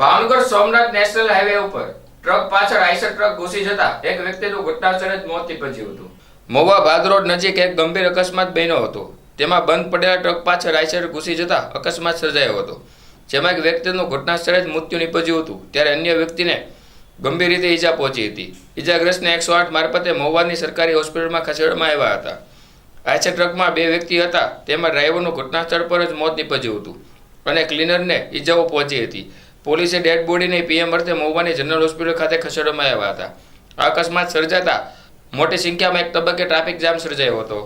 Bhavnagar Somnath national highway ઉપર truck પાછળ Eicher truck ઘૂસી જતા એક વ્યક્તિનું ઘટનાસ્થળે જ મોત નીપજ્યું હતું. મોવા બાદ રોડ નજીક એક ગંભીર અકસ્માત બન્યો હતો. તેમાં બંધ પડેલા ટ્રક પાછળ આઈસર ઘૂસી જતા અકસ્માત સર્જાયો હતો. જેમાં એક વ્યક્તિનું ઘટનાસ્થળે જ મૃત્યુ નીપજ્યું હતું. ત્યારે અન્ય વ્યક્તિને ગંભીર રીતે ઈજા પહોંચી હતી. ઈજાગ્રસ્તને એકસો આઠ મારફતે મહુવાની સરકારી હોસ્પિટલમાં ખસેડવામાં આવ્યા હતા. આઈસર ટ્રકમાં બે વ્યક્તિ હતા. તેમાં ડ્રાઈવરનું ઘટનાસ્થળ પર જ મોત નીપજ્યું હતું અને ક્લીનરને ઈજાઓ પહોંચી હતી. પોલીસે ડેડ બોડીને પીએમ અર્થે મહુવાની જનરલ હોસ્પિટલ ખાતે ખસેડવામાં આવ્યા હતા. અકસ્માત સર્જાતા મોટી સંખ્યામાં એક તબક્કે ટ્રાફિક જામ સર્જાયો હતો.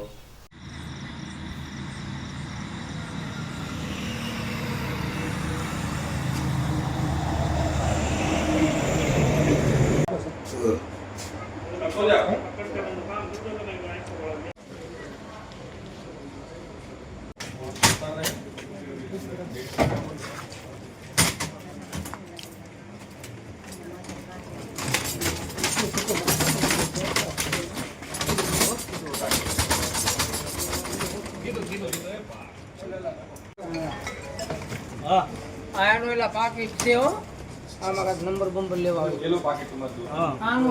આનો એલા પાકીટ છે હો. આમાં કાંઈક નંબર બંબર લેવા આવે આનો